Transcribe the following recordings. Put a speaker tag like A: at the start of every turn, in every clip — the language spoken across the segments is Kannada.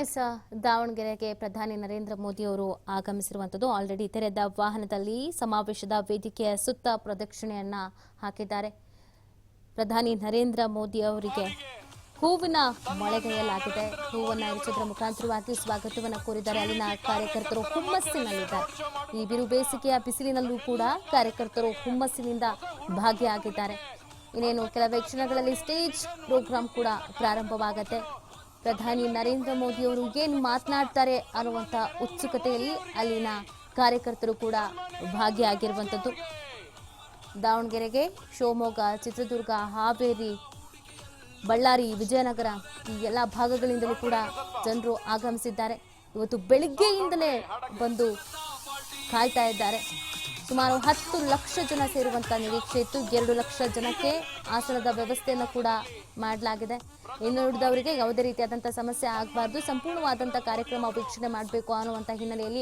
A: ಎಸ್, ದಾವಣಗೆರೆಗೆ ಪ್ರಧಾನಿ ನರೇಂದ್ರ ಮೋದಿ ಅವರು ಆಗಮಿಸಿರುವಂಥದ್ದು. ಆಲ್ರೆಡಿ ತೆರೆದ ವಾಹನದಲ್ಲಿ ಸಮಾವೇಶದ ವೇದಿಕೆಯ ಸುತ್ತ ಪ್ರದಕ್ಷಿಣೆಯನ್ನ ಹಾಕಿದ್ದಾರೆ. ಪ್ರಧಾನಿ ನರೇಂದ್ರ ಮೋದಿ ಅವರಿಗೆ ಹೂವಿನ ಮಳೆಗೈಯಲಾಗಿದೆ ಹೂವನ್ನ ಎರಚೋದ್ರ ಮುಖಾಂತರವಾಗಿ ಸ್ವಾಗತವನ್ನು ಕೋರಿದ್ದಾರೆ. ಅಲ್ಲಿನ ಕಾರ್ಯಕರ್ತರು ಹುಮ್ಮಸ್ಸಿನಲ್ಲಿದ್ದಾರೆ. ಈ ಬಿರು ಬೇಸಿಗೆಯ ಬಿಸಿಲಿನಲ್ಲೂ ಕೂಡ ಕಾರ್ಯಕರ್ತರು ಹುಮ್ಮಸ್ಸಿನಿಂದ ಭಾಗಿಯಾಗಿದ್ದಾರೆ. ಇನ್ನೇನು, ಕೆಲವೇ ಕ್ಷಣಗಳಲ್ಲಿ ಸ್ಟೇಜ್ ಪ್ರೋಗ್ರಾಂ ಕೂಡ ಪ್ರಾರಂಭವಾಗತ್ತೆ. ಪ್ರಧಾನಿ ನರೇಂದ್ರ ಮೋದಿ ಅವರು ಏನು ಮಾತನಾಡ್ತಾರೆ ಅನ್ನುವಂಥ ಉತ್ಸುಕತೆಯಲ್ಲಿ ಅಲ್ಲಿನ ಕಾರ್ಯಕರ್ತರು ಕೂಡ ಭಾಗಿಯಾಗಿರುವಂಥದ್ದು. ದಾವಣಗೆರೆಗೆ ಶಿವಮೊಗ್ಗ, ಚಿತ್ರದುರ್ಗ, ಹಾವೇರಿ, ಬಳ್ಳಾರಿ, ವಿಜಯನಗರ ಈ ಎಲ್ಲ ಭಾಗಗಳಿಂದಲೂ ಕೂಡ ಜನರು ಆಗಮಿಸಿದ್ದಾರೆ. ಇವತ್ತು ಬೆಳಿಗ್ಗೆಯಿಂದಲೇ ಬಂದು ಕಾಯ್ತಾ ಇದ್ದಾರೆ. ಸುಮಾರು ಹತ್ತು ಲಕ್ಷ ಜನ ಸೇರುವಂತ ನಿರೀಕ್ಷೆ ಇತ್ತು. ಎರಡು ಲಕ್ಷ ಜನಕ್ಕೆ ಆಸನದ ವ್ಯವಸ್ಥೆಯನ್ನು ಕೂಡ ಮಾಡಲಾಗಿದೆ. ಇನ್ನು ಉಳಿದವರಿಗೆ ಯಾವುದೇ ರೀತಿಯಾದಂತಹ ಸಮಸ್ಯೆ ಆಗಬಾರ್ದು. ಸಂಪೂರ್ಣವಾದಂತಹ ಕಾರ್ಯಕ್ರಮ ವೀಕ್ಷಣೆ ಮಾಡಬೇಕು ಅನ್ನುವಂಥ ಹಿನ್ನೆಲೆಯಲ್ಲಿ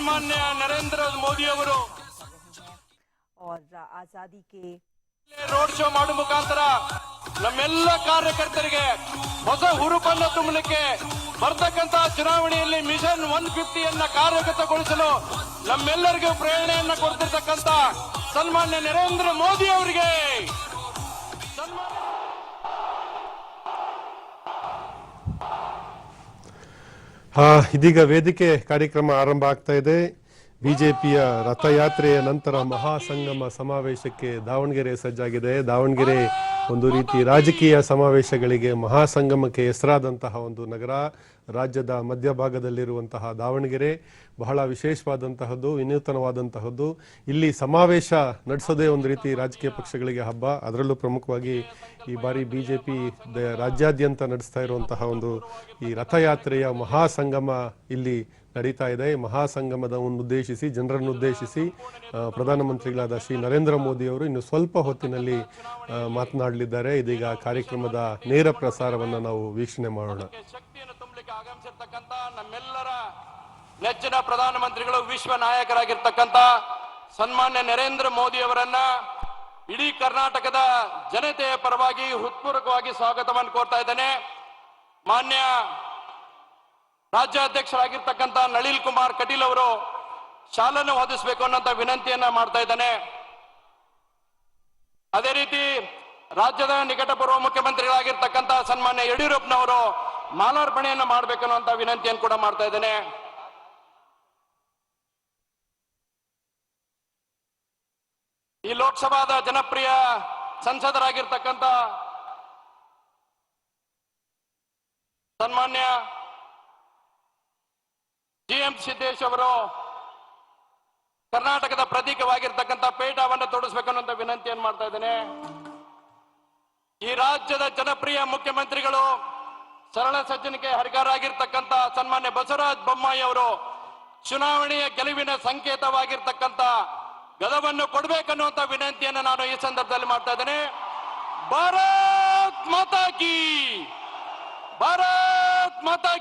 B: ಮಾನ್ಯ ನರೇಂದ್ರ ಮೋದಿ ಅವರು.
C: ಆಜಾದಿ
B: ರೋಡ್ ಶೋ ಮಾಡುವ ಮುಖಾಂತರ ನಮ್ಮೆಲ್ಲ ಕಾರ್ಯಕರ್ತರಿಗೆ ಹೊಸ ಹುರುಪನ್ನು ತುಂಬಲಿಕ್ಕೆ ಬರ್ತಕ್ಕಂತಹ ಚುನಾವಣೆಯಲ್ಲಿ ಮಿಷನ್ ಒನ್ ಫಿಫ್ಟಿಯನ್ನ ಕಾರ್ಯಗತಗೊಳಿಸಲು ನಮ್ಮೆಲ್ಲರಿಗೂ ಪ್ರೇರಣೆಯನ್ನ ಕೊಡ್ತಿರ್ತಕ್ಕಂಥ ಸನ್ಮಾನ್ಯ ನರೇಂದ್ರ ಮೋದಿ ಅವರಿಗೆ.
D: ಇದೀಗ ವೇದಿಕೆ ಕಾರ್ಯಕ್ರಮ ಆರಂಭ ಆಗ್ತಾ ಇದೆ. ಬಿಜೆಪಿಯ ರಥಯಾತ್ರೆಯ ನಂತರ ಮಹಾಸಂಗಮ ಸಮಾವೇಶಕ್ಕೆ ದಾವಣಗೆರೆ ಸಜ್ಜಾಗಿದೆ. ದಾವಣಗೆರೆ ಒಂದು ರೀತಿ ರಾಜಕೀಯ ಸಮಾವೇಶಗಳಿಗೆ ಮಹಾಸಂಗಮಕ್ಕೆ ಹೆಸರಾದಂತಹ ಒಂದು ನಗರ, ರಾಜ್ಯದ ಮಧ್ಯಭಾಗದಲ್ಲಿರುವಂತಹ ದಾವಣಗೆರೆ ಬಹಳ ವಿಶೇಷವಾದಂತಹದ್ದು, ವಿನೂತನವಾದಂತಹದ್ದು. ಇಲ್ಲಿ ಸಮಾವೇಶ ನಡೆಸೋದೇ ಒಂದು ರೀತಿ ರಾಜಕೀಯ ಪಕ್ಷಗಳಿಗೆ ಹಬ್ಬ. ಅದರಲ್ಲೂ ಪ್ರಮುಖವಾಗಿ ಈ ಬಾರಿ ಬಿ ಜೆ ಪಿ ರಾಜ್ಯಾದ್ಯಂತ ನಡೆಸ್ತಾ ಇರುವಂತಹ ಒಂದು ಈ ರಥಯಾತ್ರೆಯ ಮಹಾಸಂಗಮ ಇಲ್ಲಿ ನಡೀತಾ ಇದೆ. ಮಹಾಸಂಗಮದ ಮಹಾಸಂಗಮದ ಉದ್ದೇಶಿಸಿ ಜನರನ್ನು ಉದ್ದೇಶಿಸಿ ಪ್ರಧಾನಮಂತ್ರಿಗಳಾದ ಶ್ರೀ ನರೇಂದ್ರ ಮೋದಿ ಅವರು ಇನ್ನು ಸ್ವಲ್ಪ ಹೊತ್ತಿನಲ್ಲಿ ಮಾತನಾಡಲಿದ್ದಾರೆ. ಇದೀಗ ಕಾರ್ಯಕ್ರಮದ ನೇರ ಪ್ರಸಾರವನ್ನು ನಾವು ವೀಕ್ಷಣೆ ಮಾಡೋಣ.
B: ಆಗಮಿಸಿರ್ತಕ್ಕಂಥ ನಮ್ಮೆಲ್ಲರ ನೆಚ್ಚಿನ ಪ್ರಧಾನಮಂತ್ರಿಗಳು, ವಿಶ್ವ ನಾಯಕರಾಗಿರ್ತಕ್ಕಂಥ ಸನ್ಮಾನ್ಯ ನರೇಂದ್ರ ಮೋದಿ ಅವರನ್ನ ಇಡೀ ಕರ್ನಾಟಕದ ಜನತೆಯ ಪರವಾಗಿ ಹೃತ್ಪೂರ್ವಕವಾಗಿ ಸ್ವಾಗತವನ್ನು ಕೋರ್ತಾ ಇದ್ದೇನೆ. ಮಾನ್ಯ ರಾಜ್ಯಾಧ್ಯಕ್ಷರಾಗಿರ್ತಕ್ಕಂತ ನಳಿಲ್ ಕುಮಾರ್ ಕಟೀಲ್ ಅವರು ಶಾಲನ್ನು ಓದಿಸಬೇಕು ಅನ್ನೋಂತ ವಿನಂತಿಯನ್ನ ಮಾಡ್ತಾ ಇದ್ದಾನೆ. ಅದೇ ರೀತಿ ರಾಜ್ಯದ ನಿಕಟಪೂರ್ವ ಮುಖ್ಯಮಂತ್ರಿಗಳಾಗಿರ್ತಕ್ಕಂಥ ಸನ್ಮಾನ್ಯ ಯಡಿಯೂರಪ್ಪನವರು ಮಾಲಾರ್ಪಣೆಯನ್ನು ಮಾಡಬೇಕನ್ನುವಂತ ವಿನಂತಿಯನ್ನು ಕೂಡ ಮಾಡ್ತಾ ಇದ್ದೇನೆ. ಈ ಲೋಕಸಭಾದ ಜನಪ್ರಿಯ ಸಂಸದರಾಗಿರ್ತಕ್ಕಂಥ ಸನ್ಮಾನ್ಯ ಜಿ ಎಂ ಸಿದ್ದೇಶ್ ಅವರು ಕರ್ನಾಟಕದ ಪ್ರತೀಕವಾಗಿರ್ತಕ್ಕಂಥ ಪೇಟವನ್ನು ತೊಡಸ್ಬೇಕನ್ನುವಂತ ವಿನಂತಿಯನ್ನು ಮಾಡ್ತಾ ಇದ್ದೇನೆ. ಈ ರಾಜ್ಯದ ಜನಪ್ರಿಯ ಮುಖ್ಯಮಂತ್ರಿಗಳು ಸರಳ ಸಜ್ಜನಿಕೆ ಹರಿಗಾರಾಗಿರ್ತಕ್ಕಂಥ ಸನ್ಮಾನ್ಯ ಬಸವರಾಜ್ ಬೊಮ್ಮಾಯಿ ಅವರು ಚುನಾವಣೆಯ ಗೆಲುವಿನ ಸಂಕೇತವಾಗಿರ್ತಕ್ಕಂಥ ಗದವನ್ನು ಕೊಡಬೇಕನ್ನುವಂತ ವಿನಂತಿಯನ್ನು ನಾನು ಈ ಸಂದರ್ಭದಲ್ಲಿ ಮಾಡ್ತಾ ಇದ್ದೇನೆ. ಭಾರತ್ ಮಾತಾ ಕಿ! ಭಾರತ್ ಮಾತಾ